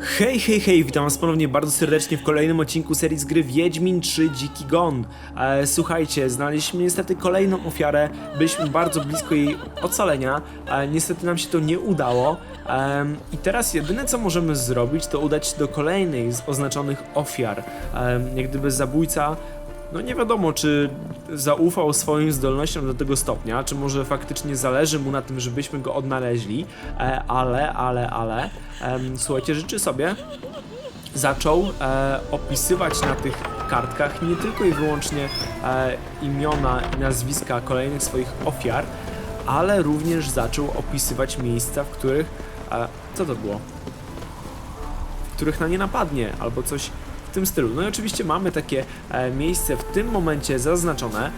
Hej, hej, hej, witam was ponownie bardzo serdecznie w kolejnym odcinku serii z gry Wiedźmin 3 Dziki Gon. E, słuchajcie, znaleźliśmy niestety kolejną ofiarę, byliśmy bardzo blisko jej ocalenia, e, niestety nam się to nie udało. Em, I teraz jedyne co możemy zrobić to udać się do kolejnej z oznaczonych ofiar. Em, jak gdyby zabójca no nie wiadomo, czy zaufał swoim zdolnościom do tego stopnia, czy może faktycznie zależy mu na tym, żebyśmy go odnaleźli, e, ale, ale, ale, słuchajcie, życzy sobie, zaczął e, opisywać na tych kartkach nie tylko i wyłącznie e, imiona i nazwiska kolejnych swoich ofiar, ale również zaczął opisywać miejsca, w których, co to było? w których na nie napadnie, albo coś tym stylu. No i oczywiście mamy takie e, miejsce w tym momencie zaznaczone.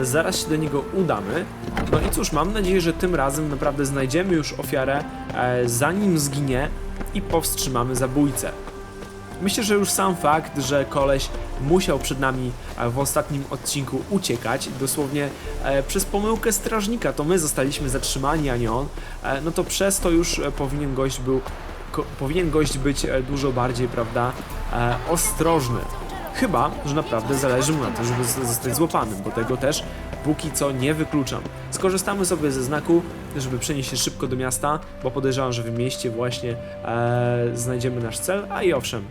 Zaraz się do niego udamy. No i cóż, mam nadzieję, że tym razem naprawdę znajdziemy już ofiarę, e, zanim zginie i powstrzymamy zabójcę. Myślę, że już sam fakt, że koleś musiał przed nami e, w ostatnim odcinku uciekać, dosłownie przez pomyłkę strażnika, to my zostaliśmy zatrzymani, a nie on, no to przez to już powinien gość był powinien gość być dużo bardziej, prawda, e, ostrożny. Chyba, że naprawdę zależy mu na tym, żeby zostać złapanym, bo tego też póki co nie wykluczam. Skorzystamy sobie ze znaku, żeby przenieść się szybko do miasta, bo podejrzewam, że w mieście właśnie e, znajdziemy nasz cel, a i owszem,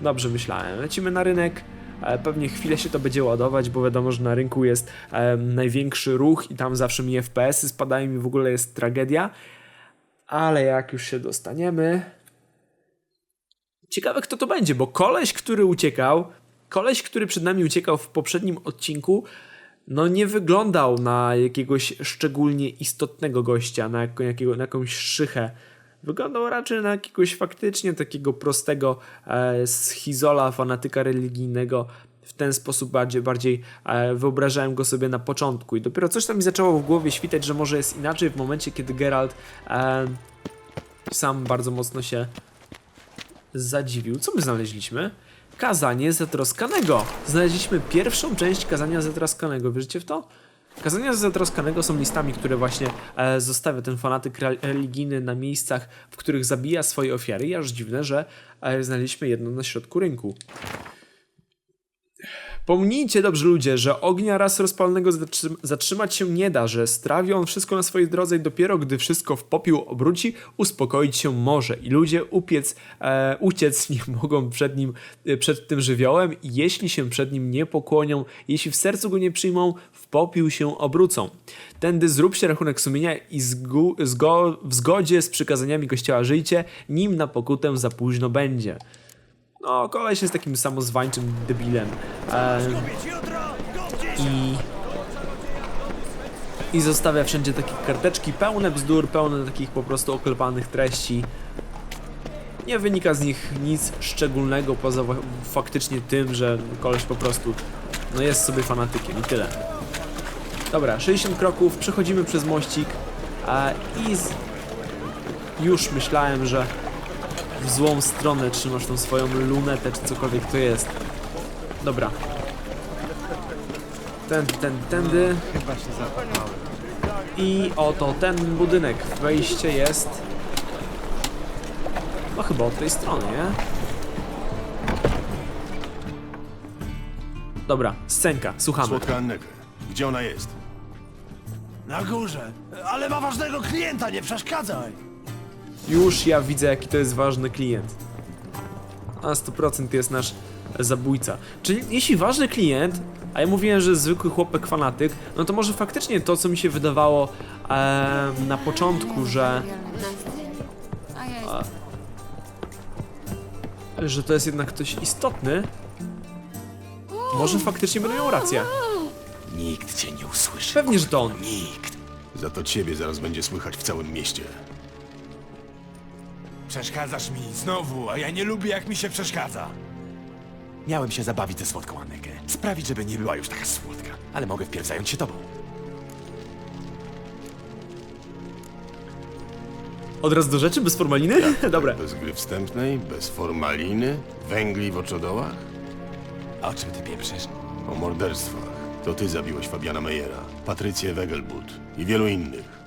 dobrze myślałem. Lecimy na rynek, e, pewnie chwilę się to będzie ładować, bo wiadomo, że na rynku jest e, największy ruch i tam zawsze mi FPS-y spadają i w ogóle jest tragedia. Ale jak już się dostaniemy, Ciekawe kto to będzie, bo koleś, który uciekał, koleś, który przed nami uciekał w poprzednim odcinku, no nie wyglądał na jakiegoś szczególnie istotnego gościa, na, jakiego, na jakąś szychę. Wyglądał raczej na jakiegoś faktycznie takiego prostego e, schizola, fanatyka religijnego. W ten sposób bardziej, bardziej e, wyobrażałem go sobie na początku. I dopiero coś tam mi zaczęło w głowie świtać, że może jest inaczej w momencie, kiedy Geralt e, sam bardzo mocno się zadziwił. Co my znaleźliśmy? Kazanie zatroskanego. Znaleźliśmy pierwszą część kazania zatroskanego. Wierzycie w to? Kazania zatroskanego są listami, które właśnie e, zostawia ten fanatyk re- religijny na miejscach, w których zabija swoje ofiary. I aż dziwne, że e, znaleźliśmy jedno na środku rynku. Pomnijcie dobrze ludzie, że ognia raz rozpalonego zatrzym- zatrzymać się nie da, że strawi on wszystko na swojej drodze i dopiero gdy wszystko w popiół obróci, uspokoić się może. I ludzie upiec, e, uciec nie mogą przed nim, e, przed tym żywiołem jeśli się przed nim nie pokłonią, jeśli w sercu go nie przyjmą, w popiół się obrócą. Tędy zrób się rachunek sumienia i zgo, w zgodzie z przykazaniami kościoła żyjcie, nim na pokutę za późno będzie. No, koleś jest takim samozwańczym debilem. E, I... I zostawia wszędzie takie karteczki pełne bzdur, pełne takich po prostu oklepanych treści. Nie wynika z nich nic szczególnego poza faktycznie tym, że koleś po prostu no jest sobie fanatykiem i tyle. Dobra, 60 kroków, przechodzimy przez mościk i z... już myślałem, że w złą stronę trzymasz tą swoją lunetę, czy cokolwiek to jest. Dobra. Ten, ten, tędy. Chyba się zapomniałem. I oto ten budynek. Wejście jest... No chyba od tej strony, nie? Dobra, scenka, słuchamy. Słodka Anneke. Gdzie ona jest? Na górze. Ale ma ważnego klienta, nie przeszkadzaj. Już ja widzę, jaki to jest ważny klient. A 100% jest nasz zabójca. Czyli jeśli ważny klient, a ja mówiłem, że zwykły chłopek fanatyk, no to może faktycznie to, co mi się wydawało e, na początku, że, jestem że to jest jednak ktoś istotny, może faktycznie będą miał rację. Nikt cię nie usłyszy. Pewnie, że to on. Nikt. Za to ciebie zaraz będzie słychać w całym mieście. Przeszkadzasz mi znowu, a ja nie lubię jak mi się przeszkadza. Miałem się zabawić ze słodką Annekę. Sprawić, żeby nie była już taka słodka. Ale mogę wpierw zająć się tobą. Od razu do rzeczy, bez formaliny? Dobra. Bez gry wstępnej, bez formaliny, węgli w oczodołach, A o czym ty pieprzysz? o morderstwach. To ty zabiłeś Fabiana Meyera, Patrycję Wegelbud i wielu innych.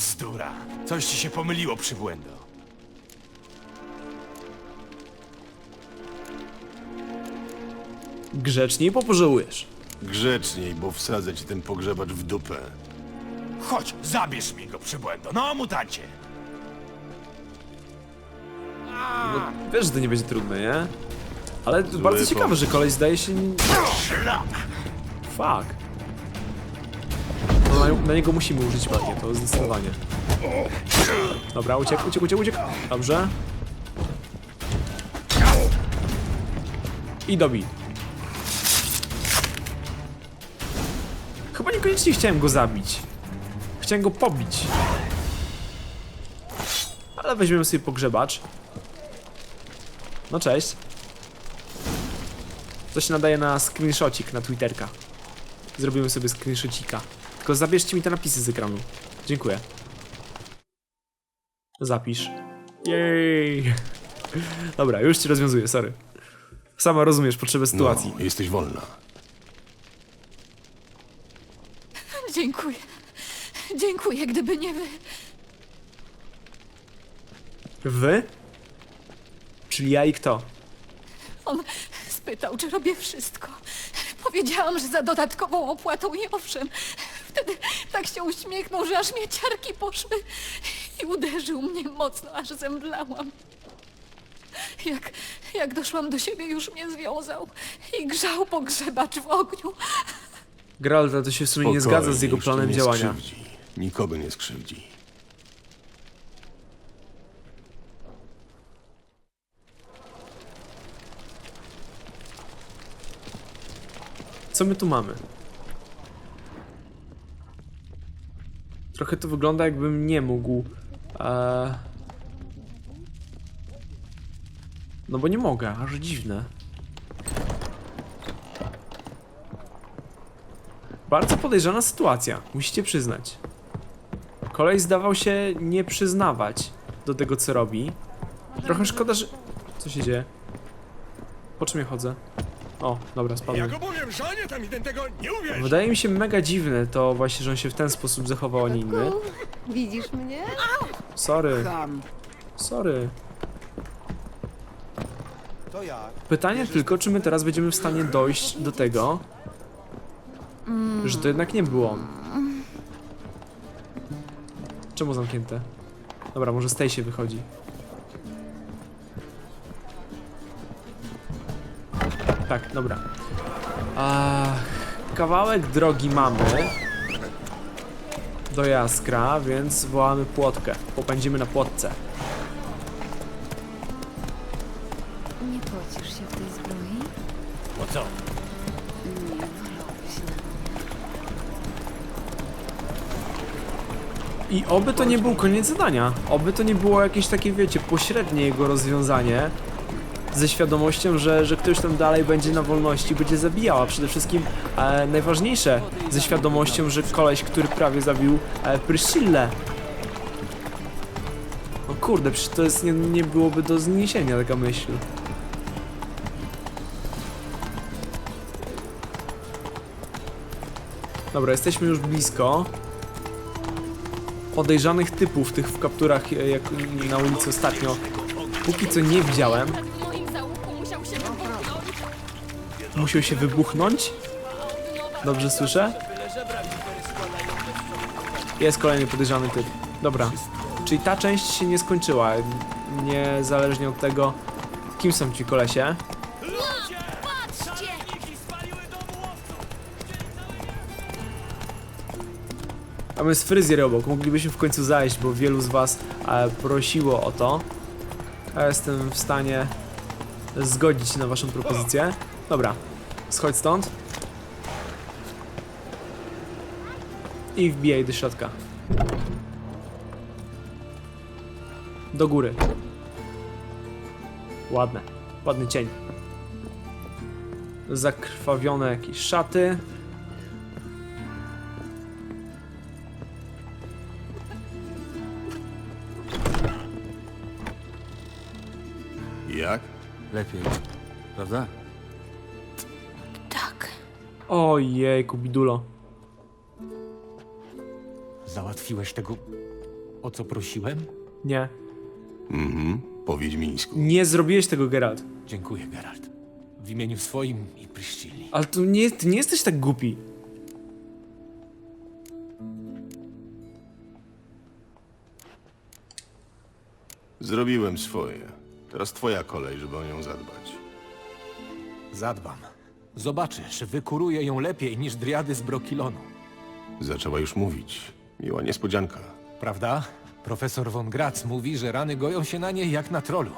Bzdura. Coś ci się pomyliło, przybłędo. Grzeczniej popożałujesz. Grzeczniej, bo wsadzę ci ten pogrzebacz w dupę. Chodź, zabierz mi go, przybłędo. No, mutancie. No, wiesz, że to nie będzie trudne, nie? Ale bardzo ciekawe, że koleś zdaje się... Fuck. No, na, na niego musimy użyć magię, to zdecydowanie. Dobra, uciekł, uciekł, uciekł. Dobrze. I dobij. Chyba niekoniecznie chciałem go zabić. Chciałem go pobić. Ale weźmiemy sobie pogrzebacz. No cześć. To się nadaje na screenshotик na Twitterka. Zrobimy sobie screenshotika. Tylko zabierzcie mi te napisy z ekranu. Dziękuję. Zapisz. Jej. Dobra, już ci rozwiązuję, sorry. Sama rozumiesz potrzebę sytuacji. No, jesteś wolna. Dziękuję. Dziękuję, gdyby nie wy. Wy? Czyli ja i kto? On spytał, czy robię wszystko. Powiedziałam, że za dodatkową opłatą i owszem. Wtedy tak się uśmiechnął, że aż mnie ciarki poszły i uderzył mnie mocno, aż zemdlałam. Jak, jak doszłam do siebie, już mnie związał i grzał pogrzebacz w ogniu. Geralta to się w sumie nie zgadza z jego planem nie działania. Skrzywdzi. Nikogo nie skrzywdzi. Co my tu mamy? Trochę to wygląda jakbym nie mógł. Eee... No bo nie mogę, aż dziwne. Bardzo podejrzana sytuacja, musicie przyznać. Kolej zdawał się nie przyznawać do tego, co robi. Trochę szkoda, że... Co się dzieje? Po czym ja chodzę? O, dobra, spadłem. mówię, żonie tam jeden tego nie uwierz. Wydaje mi się mega dziwne to właśnie, że on się w ten sposób zachował, a nie inny. Widzisz mnie? Sorry, Tam. sorry. To jak? Pytanie tylko, czy my teraz będziemy w stanie dojść do tego, że to jednak nie był on. Czemu zamknięte? Dobra, może z tej się wychodzi. Tak, dobra. A, kawałek drogi mamy do jaskra, więc wołamy płotkę. Popędzimy na płotce. Nie pocisz się w tej zbroi? Po co? Nie wolałbyś na I oby to nie był koniec zadania. Oby to nie było jakieś takie, wiecie, pośrednie jego rozwiązanie. Ze świadomością, że, że ktoś tam dalej będzie na wolności, będzie zabijał, a przede wszystkim e, najważniejsze, ze świadomością, że koleś, który prawie zabił e, Priscillę. O kurde, przecież to jest, nie, nie byłoby do zniesienia taka myśl. Dobra, jesteśmy już blisko podejrzanych typów, tych w kapturach, e, jak na ulicy ostatnio, póki co nie widziałem. Musiał się wybuchnąć. Dobrze słyszę? Jest kolejny podejrzany typ. Dobra. Czyli ta część się nie skończyła. Niezależnie od tego, kim są ci kolesie. Tam jest fryzjer obok, moglibyśmy w końcu zajść, bo wielu z was e, prosiło o to. Ja jestem w stanie zgodzić się na waszą propozycję. Dobra, schodź stąd. I wbijaj do środka. Do góry. Ładne, ładny cień. Zakrwawione jakieś szaty. Jak? Lepiej. Prawda? Ojej, kubidulo. Załatwiłeś tego o co prosiłem? Nie. Mhm, po wiedźmińsku. Nie zrobiłeś tego, Geralt. Dziękuję, Geralt. W imieniu swoim i Pryszcili. Ale tu nie, ty nie jesteś tak głupi. Zrobiłem swoje. Teraz twoja kolej, żeby o nią zadbać. Zadbam. Zobaczysz, wykuruję ją lepiej niż driady z Brokilonu. Zaczęła już mówić. Miła niespodzianka. Prawda? Profesor von Gratz mówi, że rany goją się na niej jak na trolu.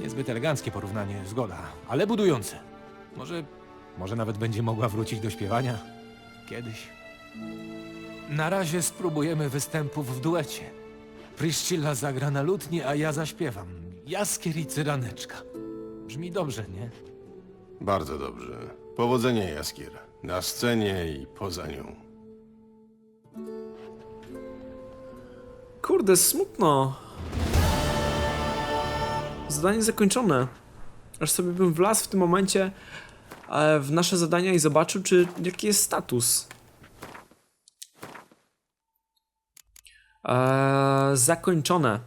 Niezbyt eleganckie porównanie, zgoda, ale budujące. Może, może nawet będzie mogła wrócić do śpiewania? Kiedyś. Na razie spróbujemy występów w duecie. Pryszcilla zagra na lutni, a ja zaśpiewam. Jaskier i cyraneczka. Brzmi dobrze, nie? Bardzo dobrze. Powodzenia, Jaskier. Na scenie i poza nią. Kurde, smutno. Zadanie zakończone. Aż sobie bym wlazł w tym momencie e, w nasze zadania i zobaczył, czy jaki jest status. E, zakończone.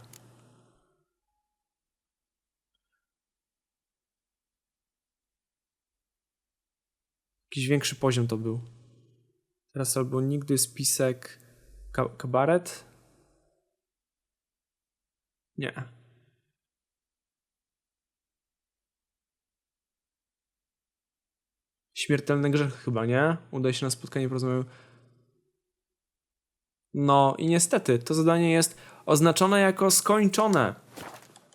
Jakiś większy poziom to był. Teraz albo nigdy spisek ka kabaret. Nie. Śmiertelny grzech chyba, nie? Uda się na spotkanie porozmawiać. No i niestety, to zadanie jest oznaczone jako skończone.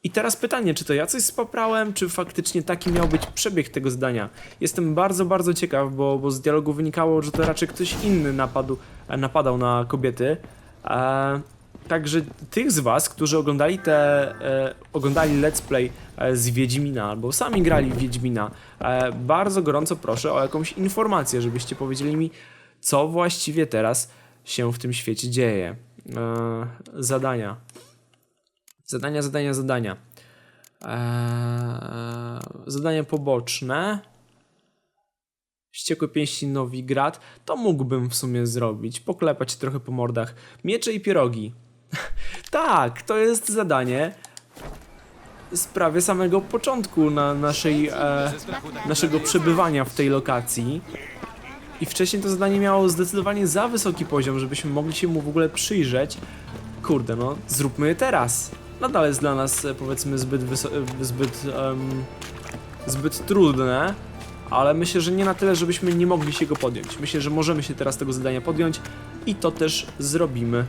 I teraz pytanie, czy to ja coś spoprałem, czy faktycznie taki miał być przebieg tego zadania? Jestem bardzo, bardzo ciekaw, bo, bo z dialogu wynikało, że to raczej ktoś inny napadł, e, napadał na kobiety. E, także tych z was, którzy oglądali te, e, oglądali let's play e, z Wiedźmina, albo sami grali w Wiedźmina, e, bardzo gorąco proszę o jakąś informację, żebyście powiedzieli mi, co właściwie teraz się w tym świecie dzieje. E, zadania. Zadania, zadania, zadania. Eee, poboczne. Wściekłe pięści Nowigrad. To mógłbym w sumie zrobić. Poklepać trochę po mordach. Miecze i pierogi. tak, to jest zadanie z prawie samego początku na naszej, e, naszego przebywania w tej lokacji. I wcześniej to zadanie miało zdecydowanie za wysoki poziom, żebyśmy mogli się mu w ogóle przyjrzeć. Kurde, no, zróbmy je teraz. Nadal jest dla nas, e, powiedzmy, zbyt, e, zbyt, em, zbyt trudne, ale myślę, że nie na tyle, żebyśmy nie mogli się go podjąć. Myślę, że możemy się teraz tego zadania podjąć i to też zrobimy.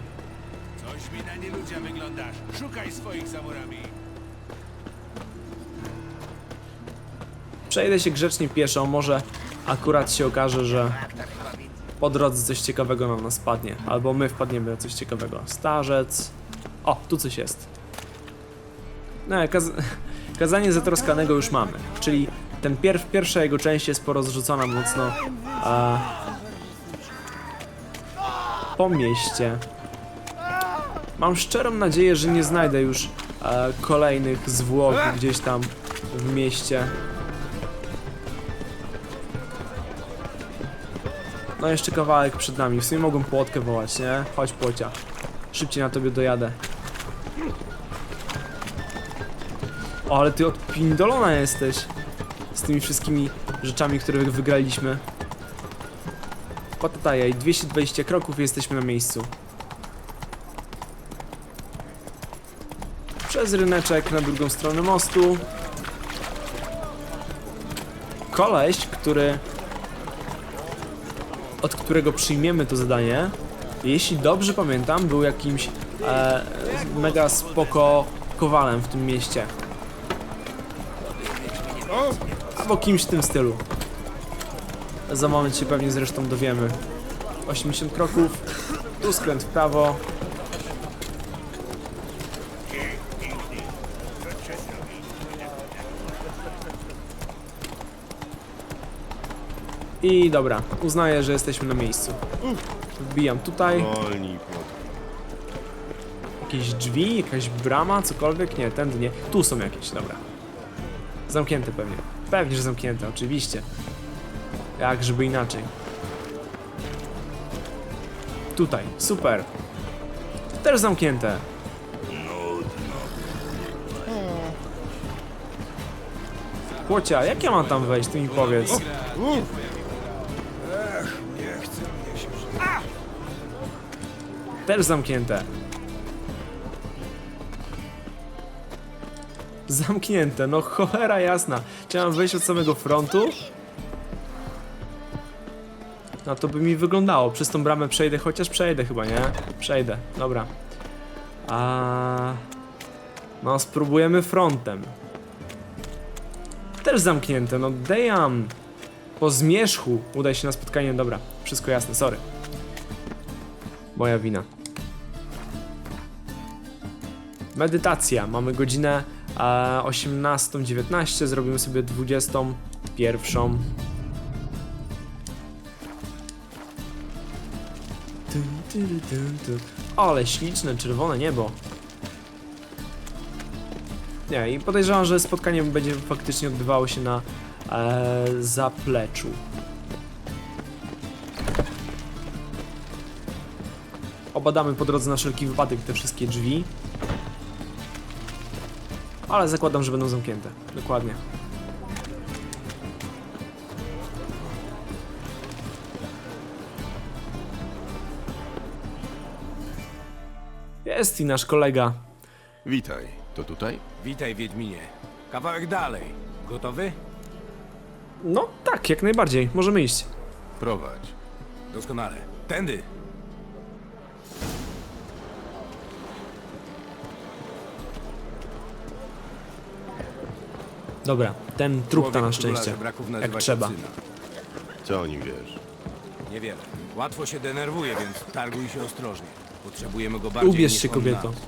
Coś mi na nieludzia wyglądasz. Szukaj swoich za murami. Przejdę się grzecznie pieszo, może akurat się okaże, że po drodze coś ciekawego na nas spadnie, albo my wpadniemy na coś ciekawego. Starzec. O, tu coś jest. No, kaz kazanie zatroskanego już mamy, czyli ten pier pierwsza jego część jest porozrzucona mocno e, po mieście. Mam szczerą nadzieję, że nie znajdę już e, kolejnych zwłok gdzieś tam w mieście. No jeszcze kawałek przed nami. W sumie mogłem płotkę wołać, nie? Chodź płocia. Szybciej na tobie dojadę. O, ale ty odpindolona jesteś. Z tymi wszystkimi rzeczami, które wygraliśmy. Patataja i 220 kroków jesteśmy na miejscu. Przez ryneczek na drugą stronę mostu. Koleś, który od którego przyjmiemy to zadanie, jeśli dobrze pamiętam, był jakimś e, mega spoko kowalem w tym mieście. Albo kimś w tym stylu. Za moment się pewnie zresztą dowiemy. 80 kroków, tu skręt w prawo. I dobra, uznaję, że jesteśmy na miejscu. Wbijam tutaj. Jakieś drzwi, jakaś brama, cokolwiek? Nie, tędy nie. Tu są jakieś, dobra. Zamknięte pewnie. Pewnie, że zamknięte, oczywiście. Jak, żeby inaczej. Tutaj, super. Też zamknięte. Chłocia, jak ja mam tam wejść, ty mi powiedz. Też zamknięte. Zamknięte, no cholera jasna. Chciałem wejść od samego frontu. No to by mi wyglądało. Przez tą bramę przejdę, chociaż przejdę chyba, nie? Przejdę, dobra. A... No, spróbujemy frontem. Też zamknięte, no damn. Po zmierzchu udaj się na spotkanie, dobra. Wszystko jasne, sorry. Moja wina. Medytacja. Mamy godzinę e, 18.19, zrobimy sobie 21. Tu, tu, tu, tu, tu. Ale śliczne, czerwone niebo. Nie, i podejrzewam, że spotkanie będzie faktycznie odbywało się na e, zapleczu. Obadamy po drodze na wszelki wypadek te wszystkie drzwi. Ale zakładam, że będą zamknięte. Dokładnie. Jest i nasz kolega. Witaj. To tutaj? Witaj, Wiedźminie. Kawałek dalej. Gotowy? No tak, jak najbardziej. Możemy iść. Prowadź. Doskonale. Tędy. Dobra, ten trup ta na szczęście. Jak trzeba. Co o nim wiesz? Niewiele. Łatwo się denerwuje, więc targuj się ostrożnie. Potrzebujemy go bardziej Ubierz niż się, on kobieto. nas.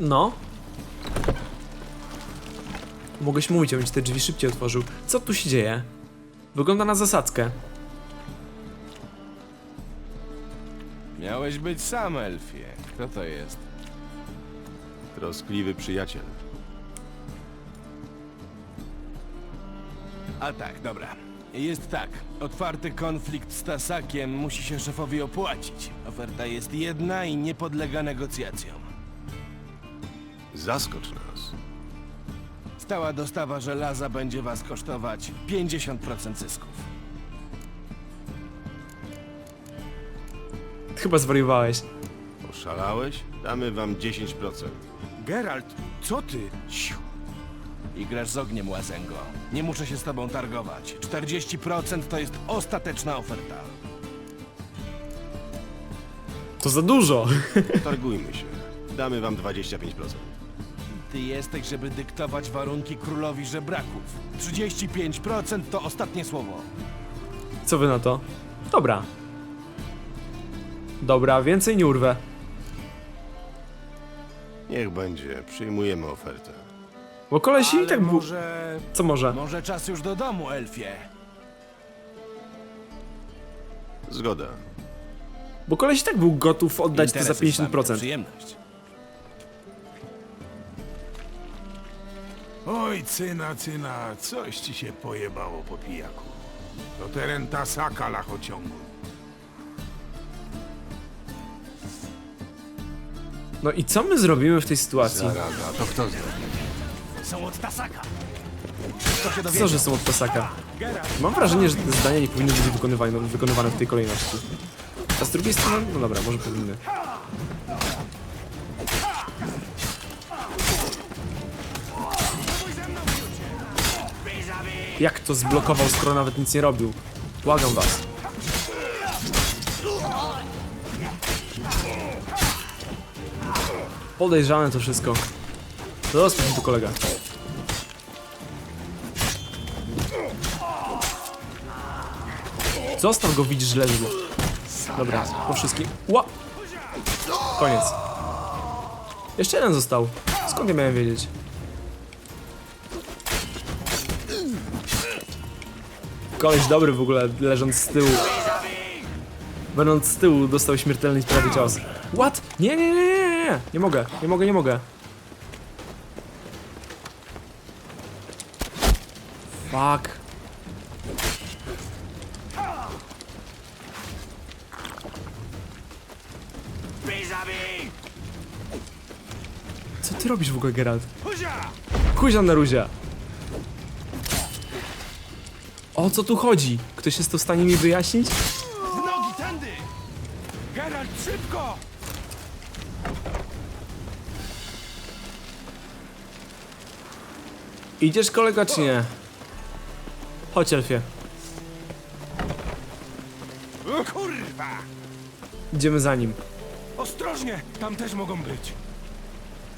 No. Mogłeś mówić, abym ci te drzwi szybciej otworzył. Co tu się dzieje? Wygląda na zasadzkę. Miałeś być sam, Elfie. Kto to jest? Troskliwy przyjaciel. A tak, dobra. Jest tak. Otwarty konflikt z Tasakiem musi się szefowi opłacić. Oferta jest jedna i nie podlega negocjacjom. Zaskocz nas. Stała dostawa żelaza będzie was kosztować 50% zysków. Chyba zwariowałeś. Oszalałeś? Damy wam 10%. Geralt, co ty? Siu. I grasz z ogniem, Łazęgo. Nie muszę się z tobą targować. 40% to jest ostateczna oferta. To za dużo. Targujmy się. Damy wam 25%. Ty jesteś, żeby dyktować warunki królowi żebraków. 35% to ostatnie słowo. Co wy na to? Dobra. Dobra, więcej nie urwę. Niech będzie. Przyjmujemy ofertę. Bo koleś i Ale tak był... może... Co może? Może czas już do domu, Elfie. Zgoda. Bo koleś i tak był gotów oddać to za Interesy z wami to 50%. Przyjemność. Oj, cyna, cyna, coś ci się pojebało po pijaku. To teren Tasaka, lachociągu. No i co my zrobimy w tej sytuacji? Zaraza, to kto zrobi? Są od Tasaka. Co, że są od Tasaka? Mam wrażenie, że te zdania nie powinny być wykonywane, wykonywane w tej kolejności. A z drugiej strony, no dobra, może powinny. Jak to zblokował, skoro nawet nic nie robił? Błagam was. Podejrzane to wszystko. Mi tu kolega. Zostaw go, widzisz, że leży. Dobra, po wszystkim. Ła! Koniec. Jeszcze jeden został. Skąd ja miałem wiedzieć? Koleś dobry w ogóle, leżąc z tyłu. Będąc z tyłu, dostał śmiertelny prawie cios. What? Nie, nie, nie, nie, nie, mogę, nie mogę, nie mogę. Fuck. Co ty robisz w ogóle, Geralt? Kuzia na ruzia. O co tu chodzi? Ktoś jest to w stanie mi wyjaśnić? Idziesz kolego czy nie? Chodź Elfie. Kurwa! Idziemy za nim. Ostrożnie! Tam też mogą być.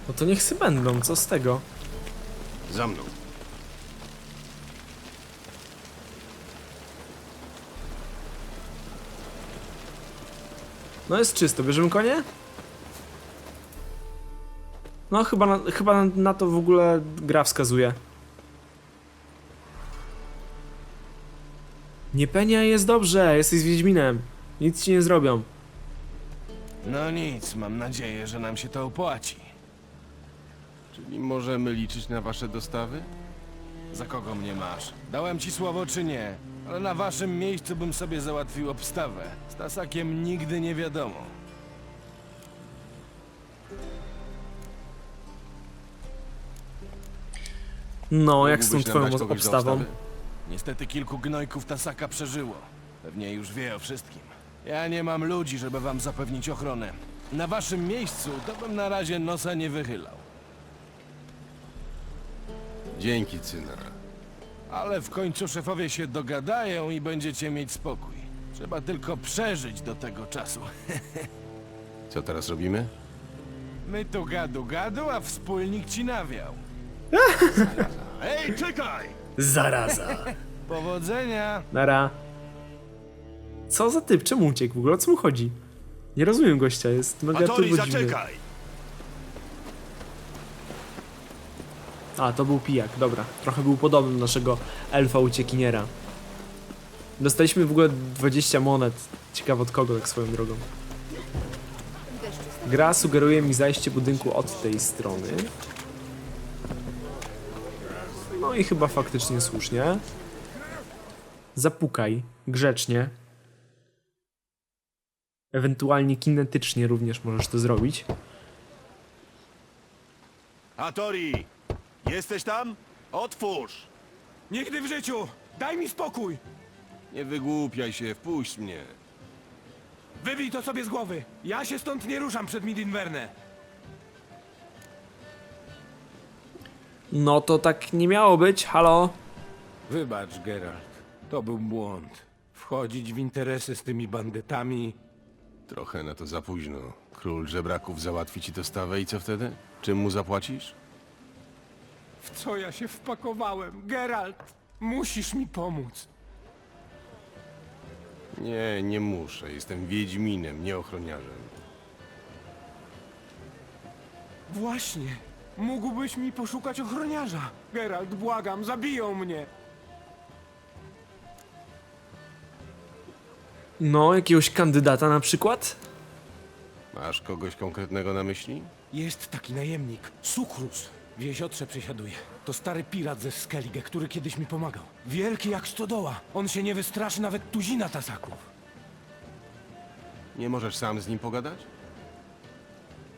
No to niech będą, co z tego? Za mną. No jest czysto, bierzemy konie? No chyba na, chyba na to w ogóle gra wskazuje. Nie penia jest dobrze, jesteś z Wiedźminem. Nic ci nie zrobią. No nic, mam nadzieję, że nam się to opłaci. Czyli możemy liczyć na wasze dostawy? Za kogo mnie masz? Dałem ci słowo czy nie? Ale na waszym miejscu bym sobie załatwił obstawę. Z Tasakiem nigdy nie wiadomo. No, jak z tą Mógłbyś twoją kogoś obstawą? Niestety kilku gnojków Tasaka przeżyło. Pewnie już wie o wszystkim. Ja nie mam ludzi, żeby wam zapewnić ochronę. Na waszym miejscu to bym na razie nosa nie wychylał. Dzięki, Cyna. Ale w końcu szefowie się dogadają i będziecie mieć spokój. Trzeba tylko przeżyć do tego czasu. Co teraz robimy? My tu gadu gadu, a wspólnik ci nawiał. Ej, czekaj! Zaraza. Powodzenia! Nara. Co za typ? Czemu uciekł w ogóle? O co mu chodzi? Nie rozumiem gościa, jest mega turbodziwny. A, to był pijak, dobra. Trochę był podobny do naszego elfa uciekiniera. Dostaliśmy w ogóle 20 monet. Ciekawe od kogo, tak swoją drogą. Gra sugeruje mi zajście budynku od tej strony. No i chyba faktycznie słusznie. Zapukaj, grzecznie. Ewentualnie kinetycznie również możesz to zrobić. Atori! Jesteś tam? Otwórz! Nigdy w życiu! Daj mi spokój! Nie wygłupiaj się, wpuść mnie. Wybij to sobie z głowy! Ja się stąd nie ruszam przed Midinverne! No to tak nie miało być, halo? Wybacz, Geralt. To był błąd. Wchodzić w interesy z tymi bandytami. Trochę na to za późno. Król żebraków załatwi ci dostawę i co wtedy? Czym mu zapłacisz? W co ja się wpakowałem? Geralt! Musisz mi pomóc! Nie, nie muszę. Jestem wiedźminem, nie ochroniarzem. Właśnie! Mógłbyś mi poszukać ochroniarza! Geralt, błagam, zabiją mnie! No, jakiegoś kandydata na przykład? Masz kogoś konkretnego na myśli? Jest taki najemnik, Sukrus. W jeziotrze przesiaduje. To stary pirat ze Skellige, który kiedyś mi pomagał. Wielki jak stodoła. On się nie wystraszy nawet tuzina tasaków. Nie możesz sam z nim pogadać?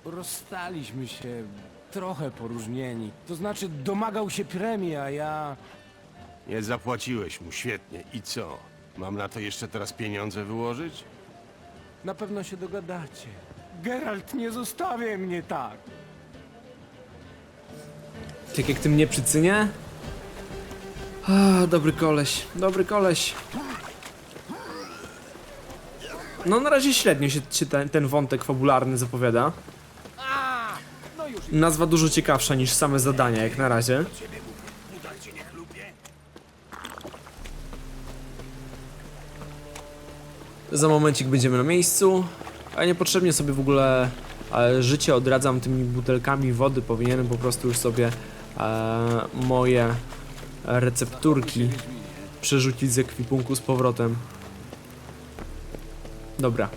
Rozstaliśmy się trochę poróżnieni. To znaczy domagał się premii, a ja... Nie zapłaciłeś mu, świetnie. I co? Mam na to jeszcze teraz pieniądze wyłożyć? Na pewno się dogadacie. Geralt, nie zostawię mnie tak! Tak jak ty mnie przy cynie? A, dobry koleś, dobry koleś. No na razie średnio się, się ten, ten wątek fabularny zapowiada. Nazwa dużo ciekawsza niż same zadania, jak na razie. Za momencik będziemy na miejscu. A niepotrzebnie sobie w ogóle e, życie odradzam tymi butelkami wody. Powinienem po prostu już sobie e, moje recepturki przerzucić z ekwipunku z powrotem. Dobra.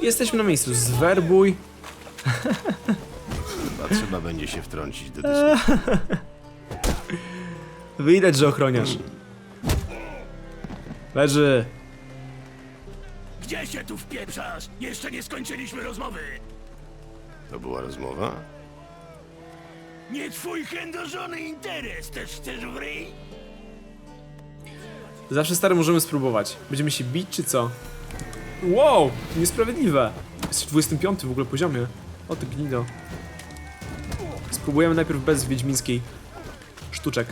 Jesteśmy na miejscu. Zwerbuj. Chyba trzeba będzie się wtrącić do dyskusji. Widać, że ochroniarz. Leży. Gdzie się tu wpieprzasz? Jeszcze nie skończyliśmy rozmowy! To była rozmowa? Nie twój chędożony interes, też chcesz w ryj? Zawsze stary możemy spróbować. Będziemy się bić, czy co? Wow, niesprawiedliwe. Jesteś 25 w ogóle poziomie. O ty gnido. Spróbujemy najpierw bez wiedźmińskiej sztuczek.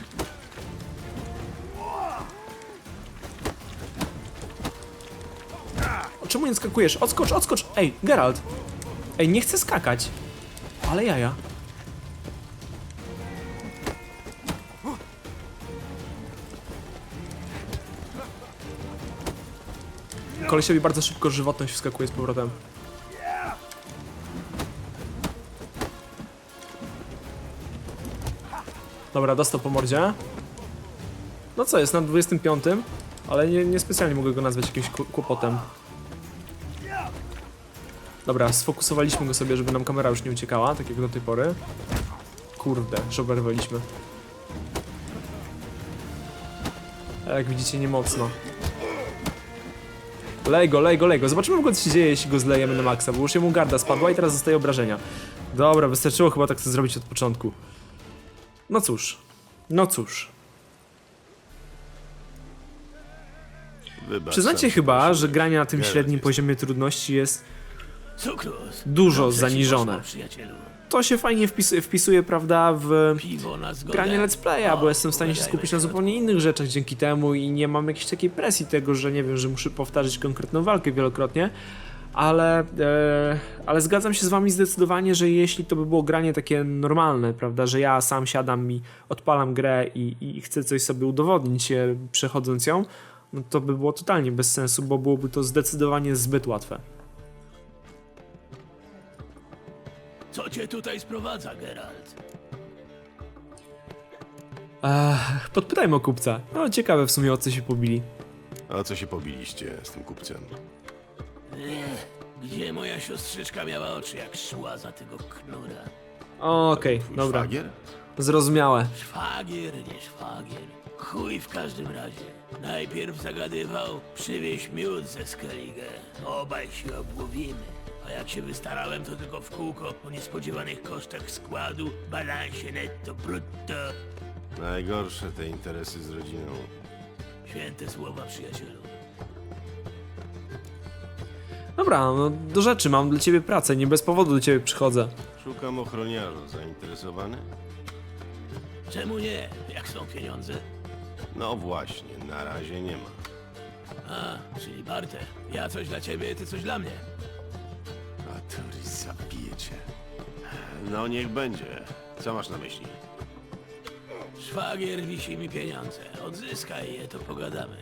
O czemu nie skakujesz? Odskocz, odskocz! Ej, Geralt! Ej, nie chcę skakać. Ale jaja. Kolesiowi bardzo szybko żywotność wskakuje z powrotem. Dobra, dostał po mordzie. No co, jest na 25, ale nie, nie specjalnie mogę go nazwać jakimś kł- kłopotem. Dobra, sfokusowaliśmy go sobie, żeby nam kamera już nie uciekała, tak jak do tej pory. Kurde, żoberwaliśmy. Jak widzicie, nie mocno. Lej go, lej go, lej go. Zobaczymy w ogóle co się dzieje, jeśli go zlejemy na maksa, bo już jemu garda spadła i teraz zostaje obrażenia. Dobra, wystarczyło chyba tak to zrobić od początku. No cóż. No cóż. Wybacz, Przyznacie chyba, że granie na tym Geralt średnim jest. poziomie trudności jest Cukrus. dużo Dobrze ci zaniżone. poszło, przyjacielu. To się fajnie wpisuje, wpisuje prawda, w Piwo na zgodę. granie let's playa, bo jestem w stanie się pogadajmy skupić na środku. zupełnie innych rzeczach dzięki temu i nie mam jakiejś takiej presji tego, że nie wiem, że muszę powtarzać konkretną walkę wielokrotnie. Ale, e, ale zgadzam się z wami zdecydowanie, że jeśli to by było granie takie normalne, prawda, że ja sam siadam i odpalam grę i, i chcę coś sobie udowodnić e, przechodząc ją, no to by było totalnie bez sensu, bo byłoby to zdecydowanie zbyt łatwe. Co cię tutaj sprowadza, Geralt? Ech, podpytajmy o kupca. No ciekawe w sumie o co się pobili. A co się pobiliście z tym kupcem? Gdzie moja siostrzyczka miała oczy, jak szła za tego knura? Okej, Twój dobra. szwagier? Zrozumiałe. Szwagier, nie szwagier. Chuj w każdym razie. Najpierw zagadywał, przywieź miód ze Skellige. Obaj się obłowimy. A jak się wystarałem, to tylko w kółko o niespodziewanych kosztach składu, balansie netto brutto. Najgorsze te interesy z rodziną. Święte słowa, przyjacielu. Dobra, no do rzeczy, mam dla ciebie pracę, nie bez powodu do ciebie przychodzę. Szukam ochroniarza. Zainteresowany? Czemu nie, jak są pieniądze? No właśnie, na razie nie ma. A, czyli Barter. Ja coś dla ciebie, ty coś dla mnie. A to zabije cię. No niech będzie. Co masz na myśli? Szwagier wisi mi pieniądze. Odzyskaj je, to pogadamy.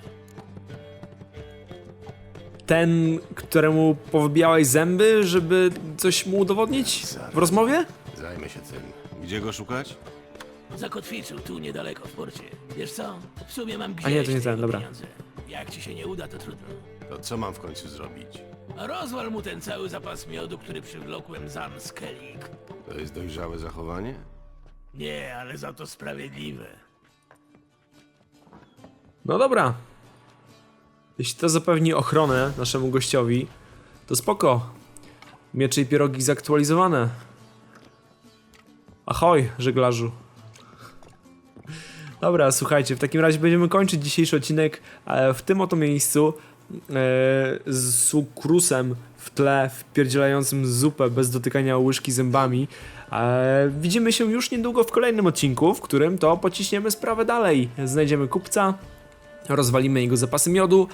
Ten, któremu powybijałeś zęby, żeby coś mu udowodnić w rozmowie? Zajmę się tym. Gdzie go szukać? Zakotwiczył tu niedaleko w porcie. Wiesz co? W sumie mam gdzieś A nie, to nie te ten, dobra. pieniądze. Jak ci się nie uda, to trudno. To co mam w końcu zrobić? Rozwal mu ten cały zapas miodu, który przywlokłem z Anskellig. To jest dojrzałe zachowanie? Nie, ale za to sprawiedliwe. No dobra. Jeśli to zapewni ochronę naszemu gościowi, to spoko. Miecze i pierogi zaktualizowane. Ahoj, żeglarzu. Dobra, słuchajcie, w takim razie będziemy kończyć dzisiejszy odcinek e, w tym oto miejscu e, z sukrusem w tle, wpierdzielającym zupę bez dotykania łyżki zębami. E, widzimy się już niedługo w kolejnym odcinku, w którym to pociśniemy sprawę dalej. Znajdziemy kupca, rozwalimy jego zapasy miodu,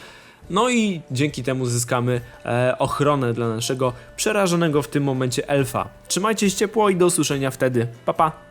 no i dzięki temu zyskamy e, ochronę dla naszego przerażonego w tym momencie elfa. Trzymajcie się ciepło i do usłyszenia wtedy. Pa pa!